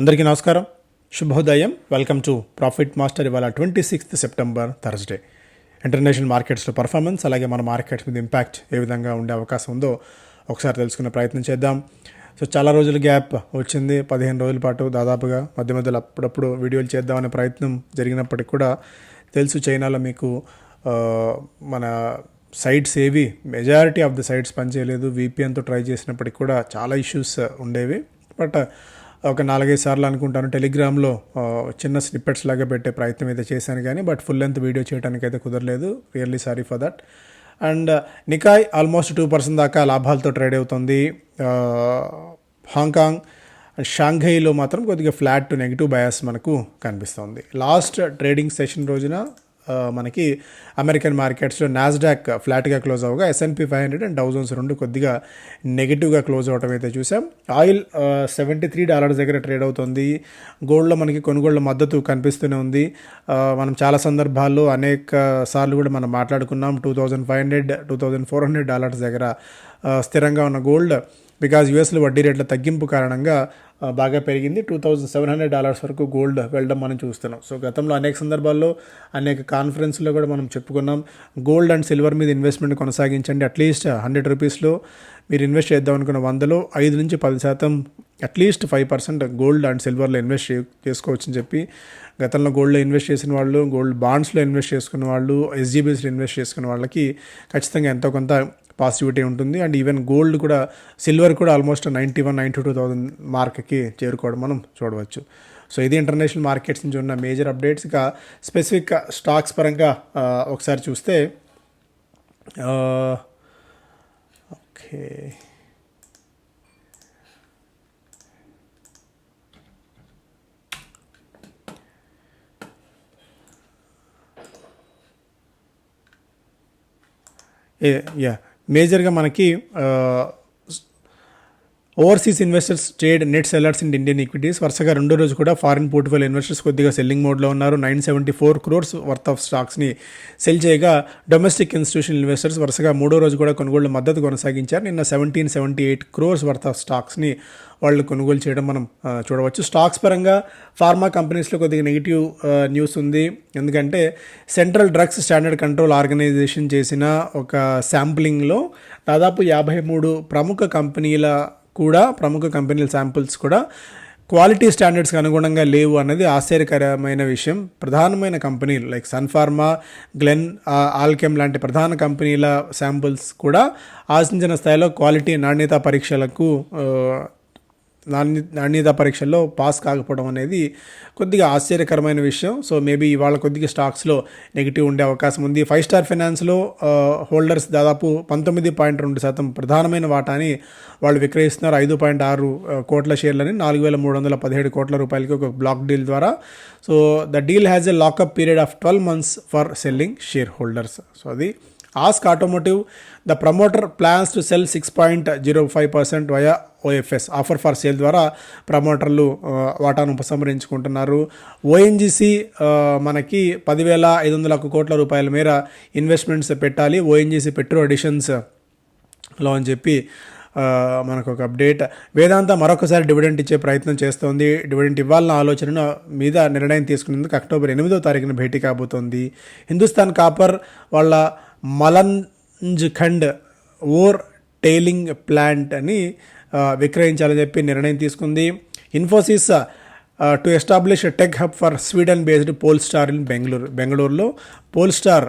అందరికీ నమస్కారం. శుభోదయం. వెల్కమ్ టు ప్రాఫిట్ మాస్టర్ ఇవాళ twenty sixth September Thursday international మార్కెట్స్లో పర్ఫార్మెన్స్ అలాగే మన మార్కెట్స్ మీద ఇంపాక్ట్ ఏ విధంగా ఉండే అవకాశం ఉందో ఒకసారి తెలుసుకునే ప్రయత్నం చేద్దాం. సో చాలా రోజుల గ్యాప్ వచ్చింది. పదిహేను రోజుల పాటు దాదాపుగా మధ్య మధ్యలో అప్పుడప్పుడు వీడియోలు చేద్దామనే ప్రయత్నం జరిగినప్పటికీ కూడా తెలుసు చైనాలో మీకు మన సైట్స్ ఏవి మెజారిటీ ఆఫ్ ద సైట్స్ పనిచేయలేదు. వీపీఎన్తో ట్రై చేసినప్పటికి కూడా చాలా ఇష్యూస్ ఉండేవి. బట్ ఒక నాలుగైదు సార్లు అనుకుంటాను టెలిగ్రామ్లో చిన్న స్నిప్పెట్స్ లాగా పెట్టే ప్రయత్నం అయితే చేశాను కానీ బట్ ఫుల్ లెంత్ వీడియో చేయడానికి అయితే కుదరలేదు. Really sorry for that and Nikkei almost two percent దాకా లాభాలతో ట్రేడ్ అవుతుంది. హాంకాంగ్ అండ్ షాంఘైలో మాత్రం కొద్దిగా ఫ్లాట్ టు నెగిటివ్ బయాస్ మనకు కనిపిస్తుంది. లాస్ట్ ట్రేడింగ్ సెషన్ రోజున మనకి అమెరికన్ మార్కెట్స్లో నాస్డాక్ ఫ్లాట్గా close అవగా S N P five hundred and thousands రెండు కొద్దిగా నెగిటివ్గా క్లోజ్ అవడం అయితే చూసాం. ఆయిల్ సెవెంటీ త్రీ డాలర్స్ దగ్గర ట్రేడ్ అవుతుంది. గోల్డ్లో మనకి కొనుగోళ్ళ మద్దతు కనిపిస్తూనే ఉంది. మనం చాలా సందర్భాల్లో అనేక సార్లు కూడా మనం మాట్లాడుకున్నాం. Two thousand five hundred two thousand four hundred dollars దగ్గర స్థిరంగా ఉన్న గోల్డ్ బికాజ్ యూఎస్లో వడ్డీ రేట్ల తగ్గింపు కారణంగా బాగా పెరిగింది. Two thousand seven hundred dollars వరకు గోల్డ్ వెళ్ళడం మనం చూస్తున్నాం. సో గతంలో అనేక సందర్భాల్లో అనేక కాన్ఫరెన్స్లో కూడా మనం చెప్పుకున్నాం గోల్డ్ అండ్ సిల్వర్ మీద ఇన్వెస్ట్మెంట్ కొనసాగించండి. అట్లీస్ట్ హండ్రెడ్ రూపీస్లో మీరు ఇన్వెస్ట్ చేద్దాం అనుకున్న వందలో ఐదు నుంచి పది శాతం at least five percent gold and సిల్వర్లో invest చేసుకోవచ్చని చెప్పి గతంలో గోల్డ్లో ఇన్వెస్ట్ చేసిన వాళ్ళు గోల్డ్ బాండ్స్లో ఇన్వెస్ట్ చేసుకున్న వాళ్ళు ఎస్జీబీస్లో ఇన్వెస్ట్ చేసుకున్న వాళ్ళకి ఖచ్చితంగా ఎంతో కొంత పాజిటివిటీ ఉంటుంది. అండ్ ఈవెన్ గోల్డ్ కూడా సిల్వర్ కూడా almost ninety one ninety two thousand మార్క్కి చేరుకోవడం మనం చూడవచ్చు. సో ఇది ఇంటర్నేషనల్ మార్కెట్స్ నుంచి ఉన్న మేజర్ అప్డేట్స్ ఇక స్పెసిఫిక్ స్టాక్స్ పరంగా ఒకసారి చూస్తే ఓకే యా. మేజర్గా మనకి overseas investors trade net sellers in Indian equities వరుసగా రెండో రోజు కూడా ఫారిన్ పోర్ట్ఫోలియో ఇన్వెస్టర్స్ కొద్దిగా సెల్లింగ్ మోడ్లో ఉన్నారు. Nine seventy four crores worth of స్టాక్స్ని sell చేయగా డొమెస్టిక్ ఇన్స్టిట్యూషనల్ ఇన్వెస్టర్స్ వరుసగా మూడో రోజు కూడా కొనుగోలు మద్దతు కొనసాగించారు. నిన్న seventeen seventy eight crores worth of స్టాక్స్ని వాళ్ళు కొనుగోలు చేయడం మనం చూడవచ్చు. స్టాక్స్ పరంగా ఫార్మా కంపెనీస్లో కొద్దిగా నెగిటివ్ న్యూస్ ఉంది. ఎందుకంటే central drugs standard control organisation చేసిన ఒక శాంప్లింగ్లో దాదాపు యాభై మూడు ప్రముఖ కంపెనీల కూడా ప్రముఖ కంపెనీల శాంపుల్స్ కూడా క్వాలిటీ స్టాండర్డ్స్కి అనుగుణంగా లేవు అన్నది ఆశ్చర్యకరమైన విషయం. ప్రధానమైన కంపెనీలు లైక్ సన్ఫార్మా గ్లెన్ ఆల్కెమ్ లాంటి ప్రధాన కంపెనీల శాంపుల్స్ కూడా ఆశించిన స్థాయిలో క్వాలిటీ నాణ్యత పరీక్షలకు నాణ్య నాణ్యత పరీక్షల్లో పాస్ కాకపోవడం అనేది కొద్దిగా ఆశ్చర్యకరమైన విషయం. సో మేబీ ఇవాళ కొద్దిగా స్టాక్స్లో నెగిటివ్ ఉండే అవకాశం ఉంది. ఫైవ్ స్టార్ ఫైనాన్స్లో హోల్డర్స్ దాదాపు పంతొమ్మిది పాయింట్ రెండు శాతం ప్రధానమైన వాటాని వాళ్ళు విక్రయిస్తున్నారు. ఐదు పాయింట్ ఆరు కోట్ల షేర్లని నాలుగు వేల మూడు వందల పదిహేడు కోట్ల రూపాయలకి ఒక బ్లాక్ డీల్ ద్వారా. So the deal has a lockup period of twelve months for selling share holders. So అది ASK Automotive the promoter plans to sell six point zero five percent via OFS offer for sale ద్వారా ప్రమోటర్లు వాటాను ఉపసంహరించుకుంటున్నారు. ONGC మనకి పదివేల ఐదు వందల కోట్ల రూపాయల మేర ఇన్వెస్ట్మెంట్స్ పెట్టాలి. ఓఎన్జీసీ పెట్రో అడిషన్స్లో అని చెప్పి మనకు ఒక అప్డేట్ వేదాంత మరొకసారి డివిడెంట్ ఇచ్చే ప్రయత్నం చేస్తోంది. డివిడెంట్ ఇవ్వాలన్న ఆలోచన మీద నిర్ణయం తీసుకునేందుకు అక్టోబర్ ఎనిమిదో తారీఖున భేటీ కాబోతోంది. హిందుస్థాన్ కాపర్ వాళ్ళ Malanjkhand ore tailing plant అని విక్రయించాలని చెప్పి నిర్ణయం తీసుకుంది. Infosys to establish tech hub for Sweden based Pole Star in Bengaluru బెంగళూరులో పోల్ స్టార్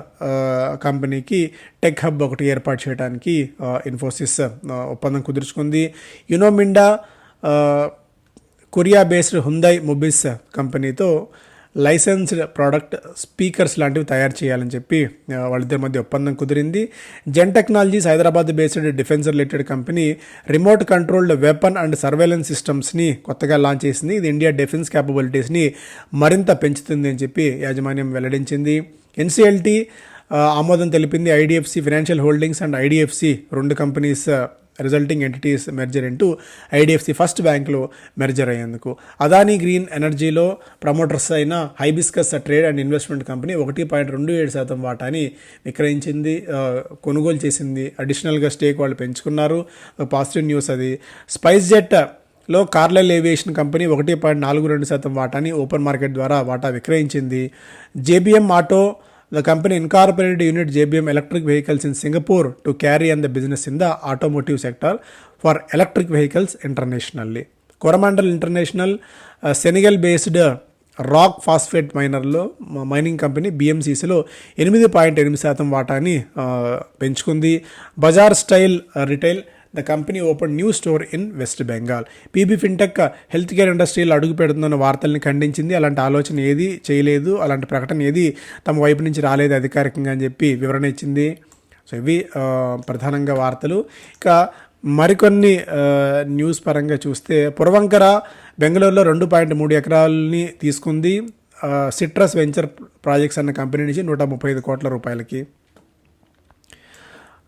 కంపెనీకి టెక్ హబ్ ఒకటి ఏర్పాటు చేయడానికి ఇన్ఫోసిస్ ఒప్పందం కుదుర్చుకుంది. యునోమిండా కొరియా బేస్డ్ హుందై మొబిస్ కంపెనీతో లైసెన్స్డ్ ప్రోడక్ట్ స్పీకర్స్ లాంటివి తయారు చేయాలని చెప్పి వాళ్ళిద్దరి మధ్య ఒప్పందం కుదిరింది. Zen Technologies Hyderabad based defence related company remote controlled weapon and surveillance సిస్టమ్స్ని కొత్తగా లాంచ్ చేసింది. ఇది ఇండియా డిఫెన్స్ క్యాపబిలిటీస్ని మరింత పెంచుతుంది అని చెప్పి యాజమాన్యం వెల్లడించింది. ఎన్సీఎల్టీ ఆమోదం తెలిపింది IDFC financial holdings and IDFC రెండు companies resulting entities merger into IDFC first బ్యాంక్లో మెర్జర్ అయ్యేందుకు. అదానీ గ్రీన్ ఎనర్జీలో ప్రమోటర్స్ అయిన Hibiscus trade and investment company ఒకటి పాయింట్ రెండు ఏడు శాతం వాటాని విక్రయించింది కొనుగోలు చేసింది. అడిషనల్గా స్టేక్ వాళ్ళు పెంచుకున్నారు. పాజిటివ్ న్యూస్ అది. స్పైస్ జెట్లో కార్లెల్ ఏవియేషన్ కంపెనీ ఒకటి పాయింట్ నాలుగు రెండు శాతం వాటాని ఓపెన్ మార్కెట్ ద్వారా వాటా విక్రయించింది. JBM auto the company incorporated unit JBM electric vehicles in Singapore to carry on the business in the automotive sector for electric vehicles internationally Coromandel international Senegal based rock phosphate మైనర్లో mining company బిఎంసీసీలో ఎనిమిది పాయింట్ ఎనిమిది శాతం వాటాని పెంచుకుంది. Bazaar style retail the company open new store in West Bengal PB fintech health care ఇండస్ట్రీలో అడుగు పెడుతుందన్న వార్తల్ని ఖండించింది. అలాంటి ఆలోచన ఏది చేయలేదు. అలాంటి ప్రకటన ఏది తమ వైపు నుంచి రాలేదు అధికారికంగా అని చెప్పి వివరణ ఇచ్చింది. సో ఇవి ప్రధానంగా వార్తలు. ఇక మరికొన్ని న్యూస్ పరంగా చూస్తే పురవంకర బెంగళూరులో రెండు పాయింట్ మూడు ఎకరాలని తీసుకుంది. సిట్రస్ వెంచర్ ప్రాజెక్ట్స్ అన్న కంపెనీ నుంచి నూట ముప్పై ఐదు కోట్ల రూపాయలకి.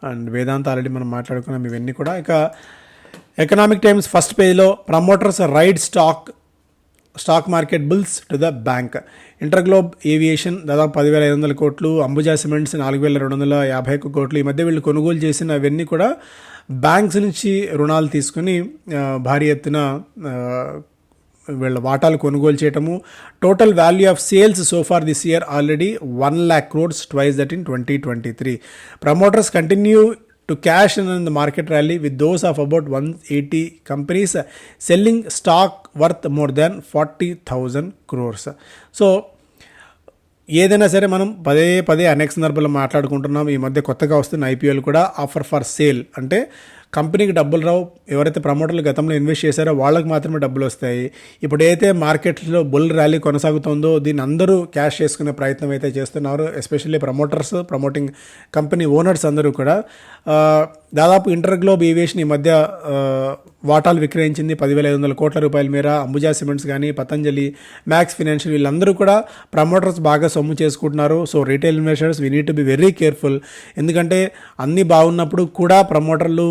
అండ్ వేదాంత ఆల్రెడీ మనం మాట్లాడుకున్నాం ఇవన్నీ కూడా. ఇక ఎకనామిక్ టైమ్స్ ఫస్ట్ పేజ్లో promoters ride stock stock market bulls to the bank InterGlobe Aviation దాదాపు పదివేల ఐదు వందల కోట్లు అంబుజా సిమెంట్స్ నాలుగు వేల రెండు వందల యాభై ఒక్క కోట్లు ఈ మధ్య వీళ్ళు కొనుగోలు చేసిన అవన్నీ కూడా బ్యాంక్స్ నుంచి రుణాలు తీసుకుని భారీ ఎత్తున వీళ్ళ వాటాలు కొనుగోలు చేయటము. Total value of sales so far this year already one lakh crores twice that in twenty twenty three promoters continue to cash in the market rally with those of about one eighty companies selling stock worth more than forty thousand crores so ఏదైనా సరే మనం పదే పదే అనేక సందర్భాల్లో మాట్లాడుకుంటున్నాం. ఈ మధ్య కొత్తగా వస్తున్న ఐపీఎల్ కూడా ఆఫర్ ఫర్ సేల్ అంటే కంపెనీకి డబ్బులు రావు. ఎవరైతే ప్రమోటర్లు గతంలో ఇన్వెస్ట్ చేశారో వాళ్ళకి మాత్రమే డబ్బులు వస్తాయి. ఇప్పుడు ఏదైతే మార్కెట్లో బుల్ ర్యాలీ కొనసాగుతుందో దీన్ని అందరూ క్యాష్ చేసుకునే ప్రయత్నం అయితే చేస్తున్నారు. Especially promoters promoting company owners అందరూ కూడా. దాదాపు ఇంటర్ గ్లోబ్ ఏవియేషన్ ఈ మధ్య వాటాలు విక్రయించింది. పదివేల ఐదు వందల కోట్ల రూపాయల మేర అంబుజా సిమెంట్స్ కానీ పతంజలి మ్యాక్స్ ఫినాన్షియల్ వీళ్ళందరూ కూడా ప్రమోటర్స్ బాగా సొమ్ము చేసుకుంటున్నారు. So retail investors we need to be very careful ఎందుకంటే అన్నీ బాగున్నప్పుడు కూడా ప్రమోటర్లు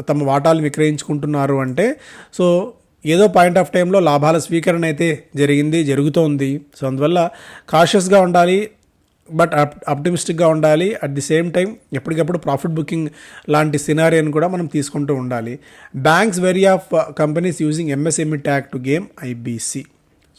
తమ వాటాలు విక్రయించుకుంటున్నారు అంటే సో ఏదో పాయింట్ ఆఫ్ టైంలో లాభాల స్వీకరణ అయితే జరిగింది జరుగుతోంది. సో అందువల్ల కాషియస్గా ఉండాలి బట్ అప్ అప్టిమిస్టిక్గా ఉండాలి. అట్ ది సేమ్ టైం ఎప్పటికప్పుడు ప్రాఫిట్ బుకింగ్ లాంటి సినారియోని కూడా మనం తీసుకుంటూ ఉండాలి. Banks wary of companies using MSME tag to game IBC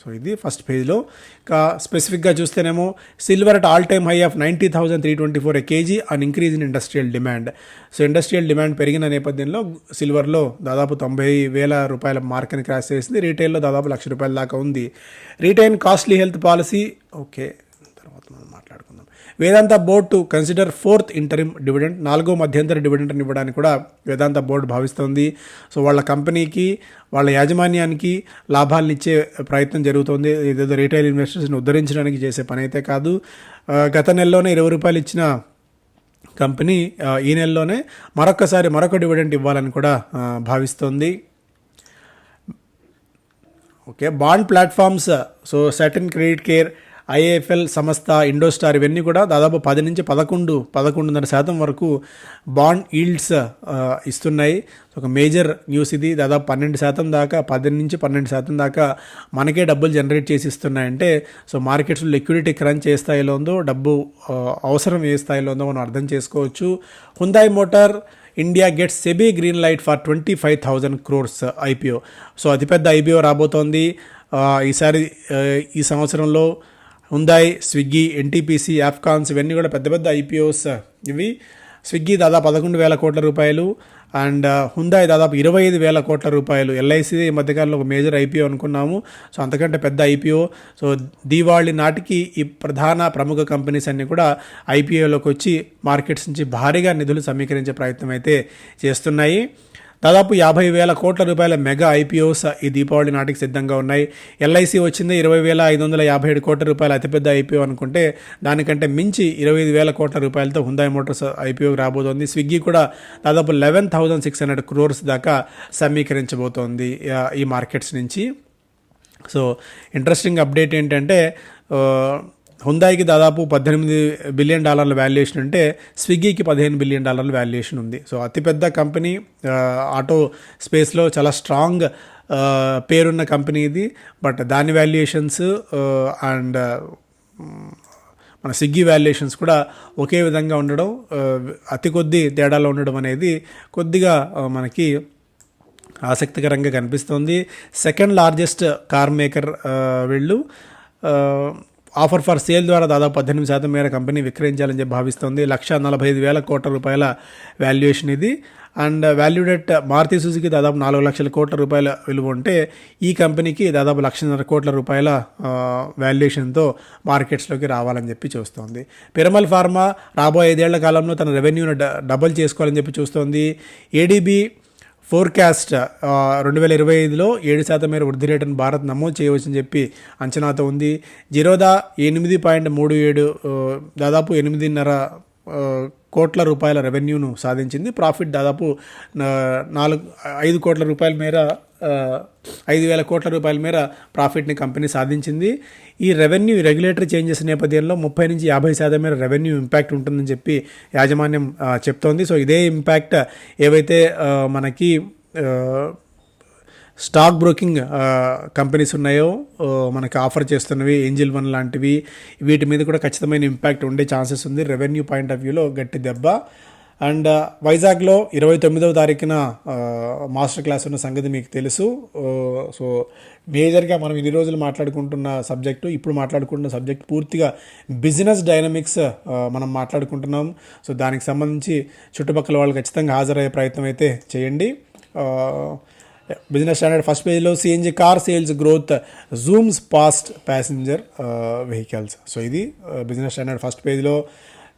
so ఇది ఫస్ట్ పేజ్లో. ఇంకా స్పెసిఫిక్గా చూస్తేనేమో silver at all time high of ninety thousand three twenty four KG and increase in industrial demand so industrial demand పెరిగిన నేపథ్యంలో సిల్వర్లో దాదాపు తొంభై వేల రూపాయల మార్క్ని క్రాస్ చేసింది. రీటైల్లో దాదాపు లక్ష రూపాయల దాకా ఉంది. Retain costly health policy okay తర్వాత మనం మాట్లాడుకుందాం. Vedanta board to consider fourth interim dividend నాలుగో మధ్యంతర డివిడెండ్ ఇవ్వడానికి కూడా వేదాంత బోర్డు భావిస్తోంది. సో వాళ్ళ కంపెనీకి వాళ్ళ యాజమాన్యానికి లాభాలను ఇచ్చే ప్రయత్నం జరుగుతోంది. ఏదేదో రీటైల్ ఇన్వెస్టర్స్ని ఉద్ధరించడానికి చేసే పని అయితే కాదు గత నెలలోనే ఇరవై రూపాయలు ఇచ్చిన కంపెనీ ఈ నెలలోనే మరొకసారి మరొక డివిడెంట్ ఇవ్వాలని కూడా భావిస్తోంది. Okay bond platforms so certain credit care IIFL సంస్థ ఇండోస్టార్ ఇవన్నీ కూడా దాదాపు పది నుంచి పదకొండు పదకొండున్నర శాతం వరకు బాండ్ ఈల్డ్స్ ఇస్తున్నాయి. ఒక మేజర్ న్యూస్ ఇది. దాదాపు పన్నెండు శాతం దాకా పది నుంచి పన్నెండు శాతం దాకా మనకే డబ్బులు జనరేట్ చేసి ఇస్తున్నాయంటే సో మార్కెట్స్లో లిక్విడిటీ క్రంచ్ ఏ స్థాయిలో ఉందో డబ్బు అవసరం ఏ స్థాయిలో ఉందో మనం అర్థం చేసుకోవచ్చు. Hyundai motor India gets SEBI green light for twenty five thousand crores IPO so అతిపెద్ద ఐపీఓ రాబోతోంది. ఈసారి ఈ సంవత్సరంలో హుందాయ్ స్విగ్గీ ఎన్టీపీసీ యాప్కాన్స్ ఇవన్నీ కూడా పెద్ద పెద్ద ఐపీఓస్ uh, ఇవి. స్విగ్గీ దాదాపు పదకొండు వేల కోట్ల రూపాయలు అండ్ uh, హుందాయ్ దాదాపు ఇరవై ఐదు వేల కోట్ల రూపాయలు. ఎల్ఐసి ఈ మధ్యకాలంలో ఒక మేజర్ ఐపీఓ అనుకున్నాము. సో అంతకంటే పెద్ద ఐపీఓ. సో దీవాళి నాటికి ఈ ప్రధాన ప్రముఖ కంపెనీస్ అన్నీ కూడా ఐపీఓలోకి వచ్చి మార్కెట్స్ నుంచి భారీగా నిధులు సమీకరించే ప్రయత్నం అయితే చేస్తున్నాయి. దాదాపు యాభై వేల కోట్ల రూపాయల మెగా ఐపీఓస్ ఈ దీపావళి నాటికి సిద్ధంగా ఉన్నాయి. ఎల్ఐసి వచ్చింది ఇరవై వేల ఐదు వందల యాభై ఏడు కోట్ల రూపాయల అతిపెద్ద ఐపీఓ అనుకుంటే దానికంటే మించి ఇరవై ఐదు వేల కోట్ల రూపాయలతో హుందాయ్ మోటార్స్ ఐపీఓ రాబోతోంది. స్విగ్గీ కూడా దాదాపు eleven thousand six hundred crores దాకా సమీకరించబోతోంది ఈ మార్కెట్స్ నుంచి. సో ఇంట్రెస్టింగ్ అప్డేట్ ఏంటంటే హుందాయికి దాదాపు పద్దెనిమిది బిలియన్ డాలర్ల వాల్యుయేషన్ ఉంటే స్విగ్గీకి పదిహేను బిలియన్ డాలర్ల వాల్యుయేషన్ ఉంది. సో అతిపెద్ద కంపెనీ ఆటో స్పేస్లో చాలా స్ట్రాంగ్ పేరున్న కంపెనీ ఇది. బట్ దాని వాల్యుయేషన్స్ అండ్ మన స్విగ్గీ వాల్యుయేషన్స్ కూడా ఒకే విధంగా ఉండడం అతి కొద్ది తేడాలో ఉండడం అనేది కొద్దిగా మనకి ఆసక్తికరంగా కనిపిస్తోంది. సెకండ్ లార్జెస్ట్ కార్ మేకర్ వీళ్ళు. ఆఫర్ ఫర్ సేల్ ద్వారా దాదాపు పద్దెనిమిది శాతం మేర కంపెనీ విక్రయించాలని చెప్పి భావిస్తోంది. లక్ష నలభై ఐదు వేల కోట్ల రూపాయల వాల్యుయేషన్ ఇది. అండ్ వాల్యూడెట్ మారుతి సుజుకి దాదాపు నాలుగు లక్షల కోట్ల రూపాయల విలువ ఉంటే ఈ కంపెనీకి దాదాపు లక్షన్నర కోట్ల రూపాయల వాల్యుయేషన్తో మార్కెట్స్లోకి రావాలని చెప్పి చూస్తోంది. పిరమల్ ఫార్మా రాబోయే ఐదేళ్ళ కాలంలో తన రెవెన్యూను డబుల్ చేసుకోవాలని చెప్పి చూస్తోంది. ఏడీబీ ఫోర్కాస్ట్ రెండు వేల ఇరవై ఐదులో ఏడు శాతం మేర వృద్ధి రేటును భారత్ నమోదు చేయవచ్చని చెప్పి అంచనాతో ఉంది. జిరోదా ఎనిమిది పాయింట్ మూడు ఏడు దాదాపు ఎనిమిదిన్నర కోట్ల రూపాయల రెవెన్యూను సాధించింది. ప్రాఫిట్ దాదాపు నాలుగు ఐదు కోట్ల రూపాయల మేర ఐదు వేల కోట్ల రూపాయల మేర ప్రాఫిట్ని కంపెనీ సాధించింది. ఈ రెవెన్యూ రెగ్యులేటరీ చేంజెస్ నేపథ్యంలో ముప్పై నుంచి యాభై శాతం మేర రెవెన్యూ ఇంపాక్ట్ ఉంటుందని చెప్పి యాజమాన్యం చెప్తోంది. సో ఇదే ఇంపాక్ట్ ఏవైతే మనకి స్టాక్ బ్రోకింగ్ కంపెనీస్ ఉన్నాయో మనకు మనకి ఆఫర్ చేస్తున్నవి ఏంజిల్ వన్ లాంటివి వీటి మీద కూడా ఖచ్చితమైన ఇంపాక్ట్ ఉండే ఛాన్సెస్ ఉంది. రెవెన్యూ పాయింట్ ఆఫ్ వ్యూలో గట్టి దెబ్బ. అండ్ వైజాగ్లో ఇరవై తొమ్మిదవ తారీఖున మాస్టర్ క్లాస్ ఉన్న సంగతి మీకు తెలుసు. సో మేజర్గా మనం ఇన్ని రోజులు మాట్లాడుకుంటున్న సబ్జెక్టు ఇప్పుడు మాట్లాడుకుంటున్న సబ్జెక్ట్ పూర్తిగా బిజినెస్ డైనమిక్స్ మనం మాట్లాడుకుంటున్నాం. సో దానికి సంబంధించి చుట్టుపక్కల వాళ్ళు ఖచ్చితంగా హాజరయ్యే ప్రయత్నం అయితే చేయండి. బిజినెస్ స్టాండర్డ్ ఫస్ట్ పేజ్లో CNG car sales growth zooms past passenger vehicles. So ఇది బిజినెస్ స్టాండర్డ్ ఫస్ట్ పేజ్లో.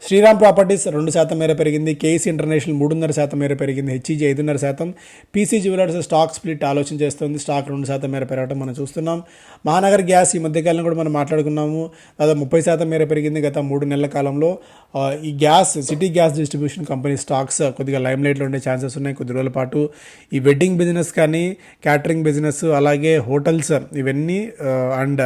శ్రీరామ్ ప్రాపర్టీస్ రెండు శాతం మేర పెరిగింది కేసీ ఇంటర్నేషనల్ మూడున్నర శాతం మేర పెరిగింది హెచ్ఈజీ ఐదున్నర శాతం పీసీ జ్యువెలర్స్ స్టాక్ స్ప్లిట్ ఆలోచన చేస్తుంది స్టాక్ రెండు శాతం మేర పెరగడం మనం చూస్తున్నాం. మహానగర్ గ్యాస్ ఈ మధ్యకాలంలో కూడా మనం మాట్లాడుకున్నాము. దాదాపు ముప్పై శాతం మేర పెరిగింది గత మూడు నెలల కాలంలో. ఈ gas city gas distribution company stocks కొద్దిగా లైమ్ లైట్లో ఉండే ఛాన్సెస్ ఉన్నాయి కొద్ది రోజుల పాటు. ఈ వెడ్డింగ్ బిజినెస్ కానీ క్యాటరింగ్ బిజినెస్ అలాగే హోటల్స్ ఇవన్నీ అండ్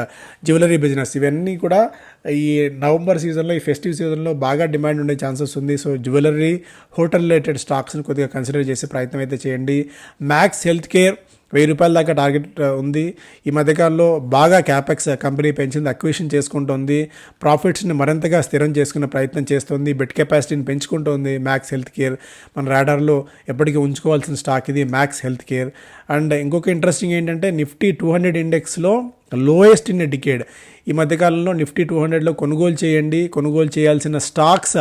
జ్యువెలరీ బిజినెస్ ఇవన్నీ కూడా ఈ నవంబర్ సీజన్లో ఈ ఫెస్టివ్ సీజన్లో బాగా డిమాండ్ ఉండే ఛాన్సెస్ ఉంది. సో జ్యువెలరీ హోటల్ రిలేటెడ్ స్టాక్స్ని కొద్దిగా కన్సిడర్ చేసే ప్రయత్నం అయితే చేయండి. మ్యాక్స్ హెల్త్ కేర్ వెయ్యి రూపాయల దాకా టార్గెట్ ఉంది. ఈ మధ్యకాలంలో బాగా క్యాపెక్స్ కంపెనీ పెంచింది అక్విషన్ చేసుకుంటోంది. ప్రాఫిట్స్ని మరింతగా స్థిరం చేసుకునే ప్రయత్నం చేస్తుంది. బెడ్ కెపాసిటీని పెంచుకుంటోంది మ్యాక్స్ హెల్త్ కేర్ మన రాడార్లో ఎప్పటికీ ఉంచుకోవాల్సిన స్టాక్ ఇది మ్యాక్స్ హెల్త్ కేర్ అండ్ ఇంకొక ఇంట్రెస్టింగ్ ఏంటంటే నిఫ్టీ టూ హండ్రెడ్ ఇండెక్స్లో లోయెస్ట్ ఇన్ డికేడ్ ఈ మధ్యకాలంలో నిఫ్టీ టూ హండ్రెడ్లో కొనుగోలు చేయండి. కొనుగోలు చేయాల్సిన స్టాక్స్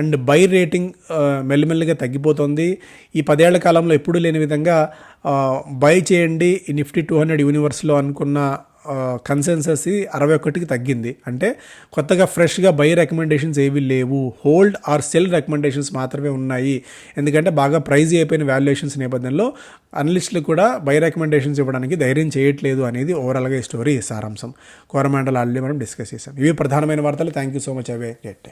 అండ్ బై రేటింగ్ మెల్లమెల్లగా మెల్లిమెల్లిగా తగ్గిపోతుంది. ఈ పదేళ్ళ కాలంలో ఎప్పుడూ లేని విధంగా బై చేయండి నిఫ్టీ టూ హండ్రెడ్ యూనివర్స్లో అనుకున్న కన్సెన్సస్ అరవై ఒకటికి తగ్గింది. అంటే కొత్తగా ఫ్రెష్గా బై రికమెండేషన్స్ ఏవి లేవు. హోల్డ్ ఆర్ సెల్ రికమెండేషన్స్ మాత్రమే ఉన్నాయి. ఎందుకంటే బాగా ప్రైజ్ అయిపోయిన వాల్యుయేషన్స్ నేపథ్యంలో అనలిస్టులు కూడా బై రికమెండేషన్స్ ఇవ్వడానికి ధైర్యం చేయట్లేదు అనేది ఓవరాల్గా ఈ స్టోరీ సారాంశం. కోరమండల్ ఆల్రెడీ మనం డిస్కస్ చేసాం ఇవి ప్రధానమైన వార్తలు. థ్యాంక్ యూ సో మచ్ అవే గెట్